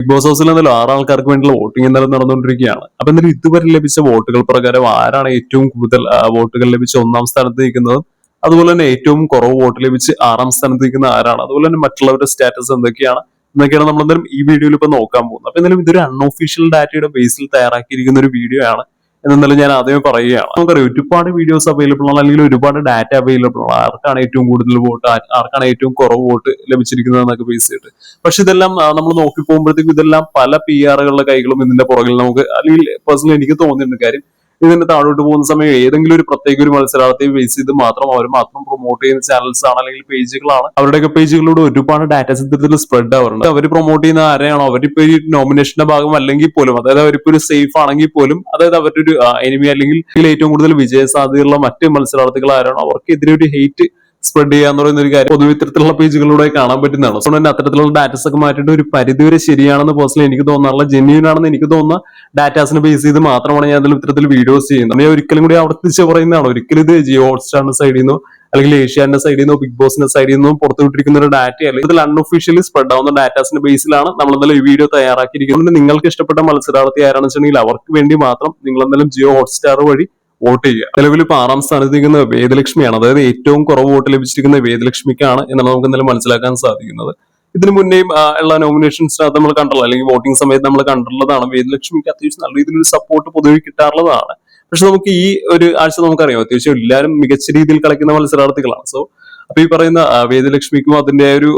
Big boss ഹൗസിൽ എന്തായാലും ആറ് ആൾക്കാർക്ക് വേണ്ടിയുള്ള വോട്ടിംഗ് എന്തായാലും നടന്നുകൊണ്ടിരിക്കുകയാണ്. അപ്പൊ എന്തായാലും ഇതുവരെ ലഭിച്ച വോട്ടുകൾ പ്രകാരം ആരാണ് ഏറ്റവും കൂടുതൽ വോട്ടുകൾ ലഭിച്ച ഒന്നാം സ്ഥാനത്ത് നിൽക്കുന്നത്? അതുപോലെ തന്നെ ഏറ്റവും കുറവ് വോട്ട് ലഭിച്ച് ആറാം സ്ഥാനത്ത് നിൽക്കുന്ന ആരാണ്? അതുപോലെ തന്നെ മറ്റുള്ളവരുടെ സ്റ്റാറ്റസ് എന്തൊക്കെയാണ്? എന്നൊക്കെയാണ് നമ്മൾ എന്തായാലും ഈ വീഡിയോയിൽ ഇപ്പൊ നോക്കാൻ പോകുന്നത്. അപ്പൊ എന്തായാലും ഇതൊരു അൺഒഫീഷ്യൽ ഡാറ്റയുടെ ബേസിൽ തയ്യാറാക്കിയിരിക്കുന്ന ഒരു വീഡിയോ ആണ്. എന്നാലും ഞാൻ ആദ്യമേ പറയുകയാണ്. നമുക്കറിയാം ഒരുപാട് വീഡിയോസ് അവൈലബിൾ ആണ് അല്ലെങ്കിൽ ഒരുപാട് ഡാറ്റ അവൈലബിൾ ആണ്. ആർക്കാണ് ഏറ്റവും കൂടുതൽ വോട്ട് ആർക്കാണ് ഏറ്റവും കുറവ് വോട്ട് ലഭിച്ചിരിക്കുന്നത് എന്നൊക്കെ ബേസ് ചെയ്തിട്ട്. പക്ഷെ ഇതെല്ലാം നമ്മൾ നോക്കി പോകുമ്പോഴത്തേക്കും ഇതെല്ലാം പല പി ആറുകളുടെ കൈകളും ഇതിന്റെ പുറകിൽ നമുക്ക് അല്ലെങ്കിൽ പേഴ്സണലി എനിക്ക് തോന്നിയിട്ടുണ്ട് കാര്യം ഇതിന്റെ താഴോട്ട് പോകുന്ന സമയം ഏതെങ്കിലും ഒരു പ്രത്യേക ഒരു മത്സരാർത്ഥിയെ ബേസ് ചെയ്ത് മാത്രം അവർ മാത്രം പ്രൊമോട്ട് ചെയ്യുന്ന ചാനൽസ് ആണ് അല്ലെങ്കിൽ പേജുകളാണ് അവരുടെയൊക്കെ പേജുകളിലൂടെ ഒരുപാട് ഡാറ്റാസ് ഇത്തരത്തിൽ സ്പ്രെഡ് ആവാറുണ്ട്. അവർ പ്രൊമോട്ട് ചെയ്യുന്ന ആരെയാണോ? അവരിപ്പോ ഈ നോമിനേഷന്റെ ഭാഗം അല്ലെങ്കിൽ പോലും അതായത് അവരിപ്പോ ഒരു സേഫ് ആണെങ്കിൽ പോലും അതായത് അവരുടെ ഒരു എനിമി അല്ലെങ്കിൽ ഏറ്റവും കൂടുതൽ വിജയ സാധ്യതയുള്ള മറ്റ് മത്സരാർത്ഥികൾ ആരാണോ അവർക്കെതിരെ ഒരു ഹെയ്റ്റ് സ്പ്രെഡ് ചെയ്യുക എന്ന് പറയുന്ന ഒരു കാര്യം പൊതുവെ ഇത്തരത്തിലുള്ള പേജുകളിലൂടെ കാണാൻ പറ്റുന്നതാണ്. അതുകൊണ്ട് തന്നെ അത്തരത്തിലുള്ള ഡാറ്റാസ് ഒക്കെ മാറ്റിയിട്ട് ഒരു പരിധിവരെ ശരിയാണെന്ന് പേഴ്സണലി എനിക്ക് തോന്നാറുള്ള ജെന്യൂൻ ആണെന്ന് എനിക്ക് തോന്നുന്ന ഡാറ്റാസിനെ ബേസ് ചെയ്ത് മാത്രമാണ് ഞാൻ അതിൽ ഇത്തരത്തിൽ വീഡിയോസ് ചെയ്യുന്നത്. ഞാൻ ഒരിക്കലും കൂടി ആവർത്തിച്ച് പറയുന്നതാണ്. ഒരിക്കലും ഇത് ജിയോ ഹോട്ട്സ്റ്റാറിന്റെ സൈഡിൽ നിന്നോ അല്ലെങ്കിൽ ഏഷ്യാന്റെ സൈഡിൽ നിന്നോ ബിഗ് ബോസിന്റെ സൈഡിൽ നിന്നും പുറത്തുവിട്ടിരിക്കുന്ന ഒരു ഡാറ്റ അല്ലെങ്കിൽ ഇതിൽ അൺഒഫീഷ്യലി സ്പ്രെഡ് ആവുന്ന ഡാറ്റാസിന്റെ ബേസിലാണ് നമ്മൾ എന്തായാലും ഈ വീഡിയോ തയ്യാറാക്കിയിരിക്കുന്നത്. നിങ്ങൾക്ക് ഇഷ്ടപ്പെട്ട മത്സരാർത്ഥി ആരാണെന്ന് വെച്ചിട്ടുണ്ടെങ്കിൽ അവർക്ക് വേണ്ടി മാത്രം നിങ്ങൾ എന്തായാലും ജിയോ ഹോട്ട്സ്റ്റാർ വഴി വോട്ട് ചെയ്യുക. നിലവിൽ ഇപ്പൊ ആറാം സ്ഥാനത്ത് നിൽക്കുന്ന വേദലക്ഷ്മിയാണ്. അതായത് ഏറ്റവും കുറവ് വോട്ട് ലഭിച്ചിരിക്കുന്ന വേദലക്ഷ്മിക്കാണ് എന്നാണ് നമുക്ക് എന്തായാലും മനസ്സിലാക്കാൻ സാധിക്കുന്നത്. ഇതിനു മുന്നേയും ഉള്ള നോമിനേഷൻസിനകത്ത് നമ്മൾ കണ്ടുള്ള അല്ലെങ്കിൽ വോട്ടിംഗ് സമയത്ത് നമ്മൾ കണ്ടിട്ടുള്ളതാണ്. വേദലക്ഷ്മിക്ക് അത്യാവശ്യം നല്ല രീതിയിൽ സപ്പോർട്ട് പൊതുവെ കിട്ടാറുള്ളതാണ്. പക്ഷെ നമുക്ക് ഈ ഒരു ആഴ്ച നമുക്കറിയാം. അത്യാവശ്യം എല്ലാവരും മികച്ച രീതിയിൽ കളിക്കുന്ന മത്സരാർത്ഥികളാണ്. സോ അപ്പൊ ഈ പറയുന്ന വേദലക്ഷ്മിക്കും അതിന്റെ ഒരു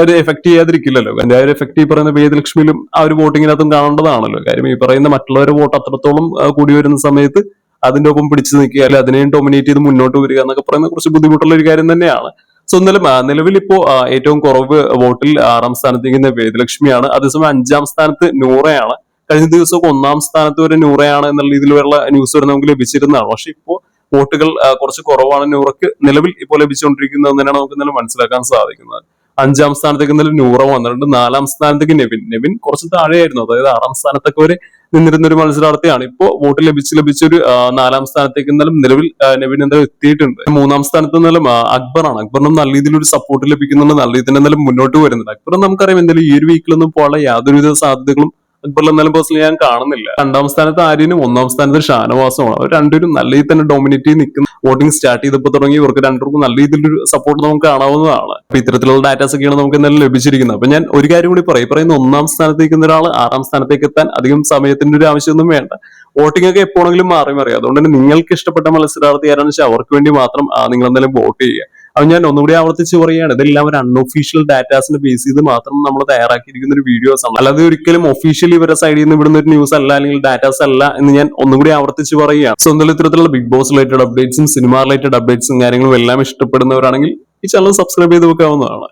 ഒരു എഫക്ട് ചെയ്യാതിരിക്കില്ലല്ലോ. എന്റെ ഒരു എഫക്ട് ഈ പറയുന്ന വേദലക്ഷ്മിയിലും ആ ഒരു വോട്ടിങ്ങിനകത്തും കാണേണ്ടതാണല്ലോ. കാര്യം ഈ പറയുന്ന മറ്റുള്ളവരുടെ വോട്ട് അത്രത്തോളം കൂടി വരുന്ന സമയത്ത് അതിന്റെ ഒപ്പം പിടിച്ചു നിൽക്കുക അല്ലെങ്കിൽ അതിനെയും ഡൊമിനേറ്റ് ചെയ്ത് മുന്നോട്ട് വരിക എന്നൊക്കെ പറയുന്നത് കുറച്ച് ബുദ്ധിമുട്ടുള്ള ഒരു കാര്യം തന്നെയാണ്. സോ എന്നാലും നിലവിൽ ഇപ്പോ ഏറ്റവും കുറവ് വോട്ടിൽ ആറാം സ്ഥാനത്ത് നിൽക്കുന്ന വേദലക്ഷ്മിയാണ്. അതേസമയം അഞ്ചാം സ്ഥാനത്ത് നൂറയാണ്. കഴിഞ്ഞ ദിവസമൊക്കെ ഒന്നാം സ്ഥാനത്ത് വരെ നൂറയാണ് എന്നുള്ള രീതിയിലുള്ള ന്യൂസ് വരെ നമുക്ക് ലഭിച്ചിരുന്നതാണ്. പക്ഷെ ഇപ്പോ വോട്ടുകൾ കുറച്ച് കുറവാണ് നൂറക്ക് നിലവിൽ ഇപ്പോൾ ലഭിച്ചുകൊണ്ടിരിക്കുന്നത് തന്നെയാണ് നമുക്ക് ഇന്നലെ മനസ്സിലാക്കാൻ സാധിക്കുന്നത്. അഞ്ചാം സ്ഥാനത്തേക്ക് ഇന്നലെ നൂറ വന്നിട്ടുണ്ട്. നാലാം സ്ഥാനത്തേക്ക് നെവിൻ. നെവിൻ കുറച്ച് താഴെയായിരുന്നു. അതായത് ആറാം സ്ഥാനത്തൊക്കെ വരെ നിന്നിരുന്ന ഒരു മത്സരാർത്ഥിയാണ് ഇപ്പോ വോട്ട് ലഭിച്ച് ലഭിച്ചൊരു നാലാം സ്ഥാനത്തേക്ക് എന്തായാലും നിലവിൽ നെവിൻ എന്തായാലും എത്തിയിട്ടുണ്ട്. മൂന്നാം സ്ഥാനത്ത് എന്തായാലും അക്ബറാണ്. അക്ബറിനും നല്ല രീതിയിൽ ഒരു സപ്പോർട്ട് ലഭിക്കുന്നുണ്ട്. നല്ല രീതിയിൽ എന്തായാലും മുന്നോട്ട് വരുന്നുണ്ട്. അക്ബറും നമുക്കറിയാം എന്തായാലും ഈ ഒരു വീക്കിലൊന്നും പോകാനുള്ള യാതൊരുവിധ സാധ്യതകളും അക്ബറിൽ എന്നാലും പേഴ്സണലി ഞാൻ കാണുന്നില്ല. രണ്ടാം സ്ഥാനത്ത് ആര്യനും ഒന്നാം സ്ഥാനത്ത് ഷാനവാസമാണ്. അവർ രണ്ടുപേരും നല്ല രീതിയിൽ തന്നെ ഡോമിനേറ്റ് ചെയ്ത് നിൽക്കുന്ന. വോട്ടിംഗ് സ്റ്റാർട്ട് ചെയ്തപ്പോൾ തുടങ്ങി ഇവർക്ക് രണ്ടുപേർക്കും നല്ല രീതിയിലൊരു സപ്പോർട്ട് നമുക്ക് കാണാവുന്നതാണ്. അപ്പൊ ഇത്തരത്തിലുള്ള ഡാറ്റാസ് ഒക്കെയാണ് നമുക്ക് എന്തായാലും ലഭിച്ചിരിക്കുന്നത്. അപ്പൊ ഞാൻ ഒരു കാര്യം കൂടി പറയും. പറയുന്ന ഒന്നാം സ്ഥാനത്തേക്ക് ഒരാൾ ആറാം സ്ഥാനത്തേക്ക് എത്താൻ അധികം സമയത്തിന്റെ ഒരു ആവശ്യമൊന്നും വേണ്ട. വോട്ടിംഗ് ഒക്കെ എപ്പോഴെങ്കിലും മാറി മറിയാം. അതുകൊണ്ട് തന്നെ നിങ്ങൾക്ക് ഇഷ്ടപ്പെട്ട മത്സരാർത്ഥി ആരാണെന്ന് വെച്ചാൽ അവർക്ക് വേണ്ടി മാത്രം നിങ്ങൾ എന്തായാലും വോട്ട് ചെയ്യുക. അത് ഞാൻ ഒന്നുകൂടി ആവർത്തിച്ച് പറയുകയാണ്. ഇതെല്ലാം ഒരു അൺഒഫീഷ്യൽ ഡാറ്റാസിന് ബേസ് ചെയ്ത് മാത്രം നമ്മൾ തയ്യാറാക്കിയിരിക്കുന്ന ഒരു വീഡിയോസ് ആണ്. അല്ലാതെ ഒരിക്കലും ഒഫീഷ്യലി ഇവരുടെ സൈഡിൽ നിന്ന് ഇവിടുന്ന് ഒരു ന്യൂസ് അല്ല അല്ലെങ്കിൽ ഡാറ്റാസ് അല്ല എന്ന് ഞാൻ ഒന്നുകൂടി ആവർത്തിച്ച് പറയുകയാണ്. സോ ഇത്തരത്തിലുള്ള ബിഗ് ബോസ് റിലേറ്റഡ് അപ്ഡേറ്റ്സും സിനിമ റിലേറ്റഡ് അപ്ഡേറ്റ്സും കാര്യങ്ങളും എല്ലാം ഇഷ്ടപ്പെടുന്നവരാണെങ്കിൽ ഈ ചാനൽ സബ്സ്ക്രൈബ് ചെയ്ത് വെക്കാവുന്നതാണ്.